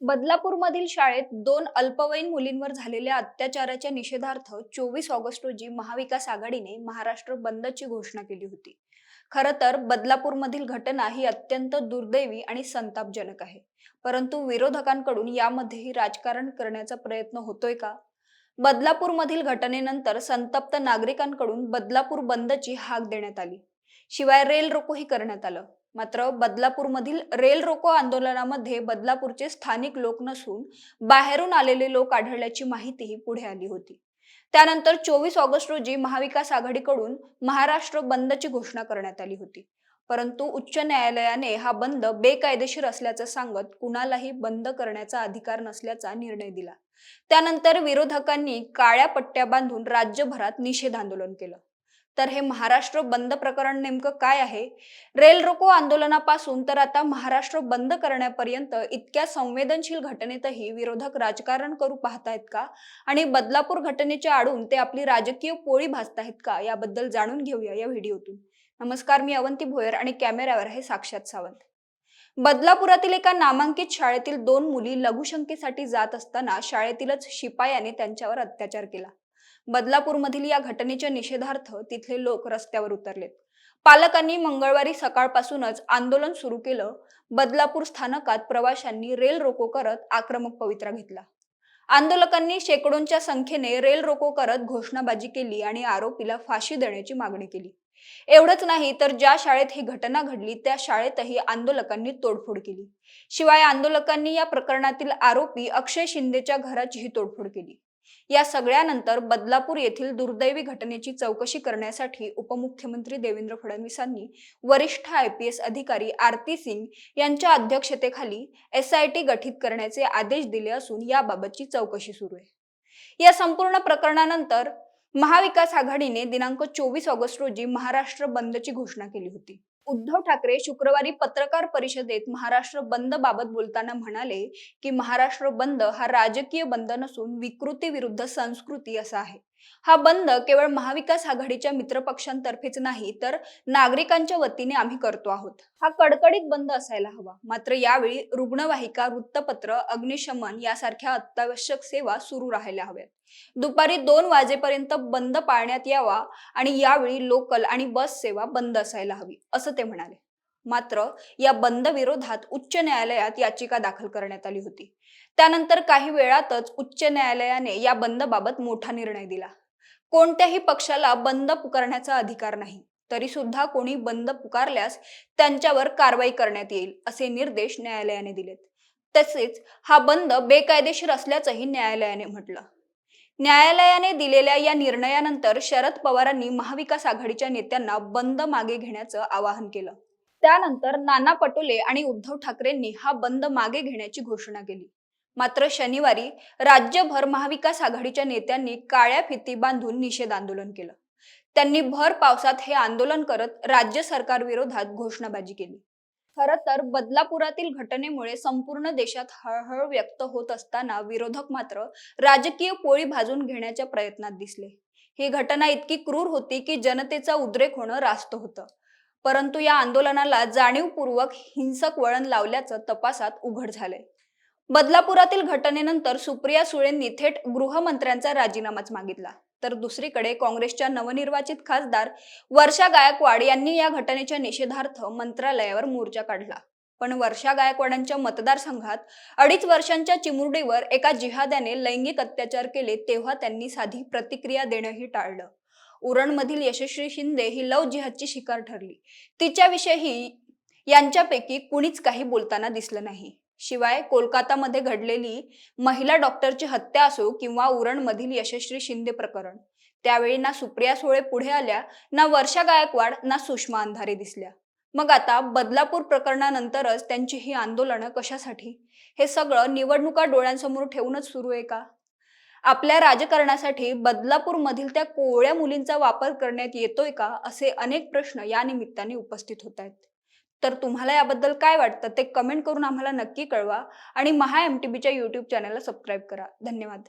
बदलापूरमधील शाळेत दोन अल्पवयीन मुलींवर झालेल्या अत्याचाराच्या निषेधार्थ चोवीस ऑगस्ट रोजी महाविकास आघाडीने महाराष्ट्र बंदची घोषणा केली होती. खर तर बदलापूरमधील घटना ही अत्यंत दुर्दैवी आणि संतापजनक आहे. परंतु विरोधकांकडून यामध्येही राजकारण करण्याचा प्रयत्न होतोय का? बदलापूरमधील घटनेनंतर संतप्त नागरिकांकडून बदलापूर बंदची हाक देण्यात आली. शिवाय रेल रोकोही करण्यात आलं. मात्र बदलापूरमधील रेल रोको आंदोलनामध्ये बदलापूरचे स्थानिक लोक नसून बाहेरून आलेले लोक आढळल्याची माहितीही पुढे आली होती. त्यानंतर चोवीस ऑगस्ट रोजी महाविकास आघाडीकडून महाराष्ट्र बंदची घोषणा करण्यात आली होती. परंतु उच्च न्यायालयाने हा बंद बेकायदेशीर असल्याचं सांगत कुणालाही बंद करण्याचा अधिकार नसल्याचा निर्णय दिला. त्यानंतर विरोधकांनी काळ्या पट्ट्या बांधून राज्यभरात निषेध आंदोलन केलं. तर हे महाराष्ट्र बंद प्रकरण नेमकं काय आहे? रेल रोको आंदोलनापासून तर आता महाराष्ट्र बंद करण्यापर्यंत इतक्या संवेदनशील घटनेतही विरोधक राजकारण करू पाहतायत का? आणि बदलापूर घटनेच्या आडून ते आपली राजकीय पोळी भाजतायत का? याबद्दल जाणून घेऊया या व्हिडिओतून. नमस्कार मी अवंती भोयर आणि कॅमेऱ्यावर आहे साक्षात सावंत. बदलापुरातील एका नामांकित शाळेतील दोन मुली लघुशंकेसाठी जात असताना शाळेतीलच शिपायाने त्यांच्यावर अत्याचार केला. बदलापूरमधील या घटनेच्या निषेधार्थ तिथले लोक रस्त्यावर उतरलेत. पालकांनी मंगळवारी सकाळपासूनच आंदोलन सुरू केलं. बदलापूर स्थानकात प्रवाशांनी रेल रोको करत आक्रमक पवित्रा घेतला. आंदोलकांनी शेकडोंच्या संख्येने रेल रोको करत घोषणाबाजी केली आणि आरोपीला फाशी देण्याची मागणी केली. एवढंच नाही तर ज्या शाळेत ही घटना घडली त्या शाळेतही आंदोलकांनी तोडफोड केली. शिवाय आंदोलकांनी या प्रकरणातील आरोपी अक्षय शिंदेच्या घराचीही तोडफोड केली. या सगळ्यानंतर बदलापूर येथील दुर्दैवी घटनेची चौकशी करण्यासाठी उपमुख्यमंत्री देवेंद्र फडणवीसांनी वरिष्ठ आय पी एस अधिकारी आरती सिंग यांच्या अध्यक्षतेखाली एस आय टी गठीत करण्याचे आदेश दिले असून याबाबतची चौकशी सुरू आहे. या संपूर्ण प्रकरणानंतर महाविकास आघाडीने दिनांक चोवीस ऑगस्ट रोजी महाराष्ट्र बंदची घोषणा केली होती. उद्धव ठाकरे शुक्रवारी पत्रकार परिषदेत महाराष्ट्र बंद बाबत बोलताना म्हणाले की महाराष्ट्र बंद हा राजकीय बंद नसून विकृती विरुद्ध संस्कृती असा आहे. हा बंद केवळ महाविकास आघाडीच्या मित्रपक्षांतर्फेच नाही तर नागरिकांच्या वतीने आम्ही करतो आहोत. हा कडकडीत बंद असायला हवा. मात्र यावेळी रुग्णवाहिका वृत्तपत्र अग्निशमन यासारख्या अत्यावश्यक सेवा सुरू राहायला हव्यात. दुपारी दोन वाजेपर्यंत बंद पाळण्यात यावा आणि यावेळी लोकल आणि बस सेवा बंद असायला हवी असं ते म्हणाले. मात्र या बंद विरोधात उच्च न्यायालयात याचिका दाखल करण्यात आली होती. त्यानंतर काही वेळातच उच्च न्यायालयाने या बंदबाबत मोठा निर्णय दिला. कोणत्याही पक्षाला बंद पुकारण्याचा अधिकार नाही तरी सुद्धा कोणी बंद पुकारल्यास त्यांच्यावर कारवाई करण्यात येईल असे निर्देश न्यायालयाने दिलेत. तसेच हा बंद बेकायदेशीर असल्याचंही न्यायालयाने म्हटलं. न्यायालयाने दिलेल्या या निर्णयानंतर शरद पवारांनी महाविकास आघाडीच्या नेत्यांना बंद मागे घेण्याचं आवाहन केलं. त्यानंतर नाना पटोले आणि उद्धव ठाकरेंनी हा बंद मागे घेण्याची घोषणा केली. मात्र शनिवारी राज्यभर महाविकास आघाडीच्या नेत्यांनी काळ्या फिती बांधून निषेध आंदोलन केलं. त्यांनी भर पावसात हे आंदोलन करत राज्य सरकार विरोधात घोषणाबाजी केली. खर तर बदलापुरातील घटनेमुळे संपूर्ण देशात हळहळ व्यक्त होत असताना विरोधक मात्र राजकीय पोळी भाजून घेण्याच्या प्रयत्नात दिसले. ही घटना इतकी क्रूर होती की जनतेचा उद्रेक होणं रास्त होतं. परंतु या आंदोलनाला जाणीवपूर्वक हिंसक वळण लावल्याचं तपासात उघड झालंय. बदलापुरातील घटनेनंतर सुप्रिया सुळेंनी थेट गृहमंत्र्यांचा राजीनामाच मागितला. तर दुसरीकडे काँग्रेसच्या नवनिर्वाचित खासदार वर्षा गायकवाड यांनी या घटनेच्या निषेधार्थ मंत्रालयावर मोर्चा काढला. पण वर्षा गायकवाडांच्या मतदारसंघात अडीच वर्षांच्या चिमुरडीवर एका जिहाद्याने लैंगिक अत्याचार केले तेव्हा त्यांनी साधी प्रतिक्रिया देणंही टाळलं. उरणमधील यशस्वी शिंदे ही लव जिहादची शिकार ठरली. तिच्याविषयी यांच्यापैकी कुणीच काही बोलताना दिसलं नाही. शिवाय कोलकातामध्ये घडलेली महिला डॉक्टरची हत्या असो किंवा उरणमधील यशस्वी शिंदे प्रकरण त्यावेळी ना सुप्रिया सुळे पुढे आल्या ना वर्षा गायकवाड ना सुषमा अंधारे दिसल्या. मग आता बदलापूर प्रकरणानंतरच त्यांची ही आंदोलनं कशासाठी? हे सगळं निवडणुका डोळ्यांसमोर ठेवूनच सुरू आहे का? आपल्या राजकारणासाठी बदलापूरमधील त्या कोवळ्या मुलींचा वापर करण्यात येतोय का? असे अनेक प्रश्न या निमित्ताने उपस्थित होत आहेत. तर तुम्हाला याबद्दल काय वाटतं ते कमेंट करून आम्हाला नक्की कळवा. आणि महा एम टी बीच्या यूट्यूब चॅनलला सबस्क्राईब करा. धन्यवाद.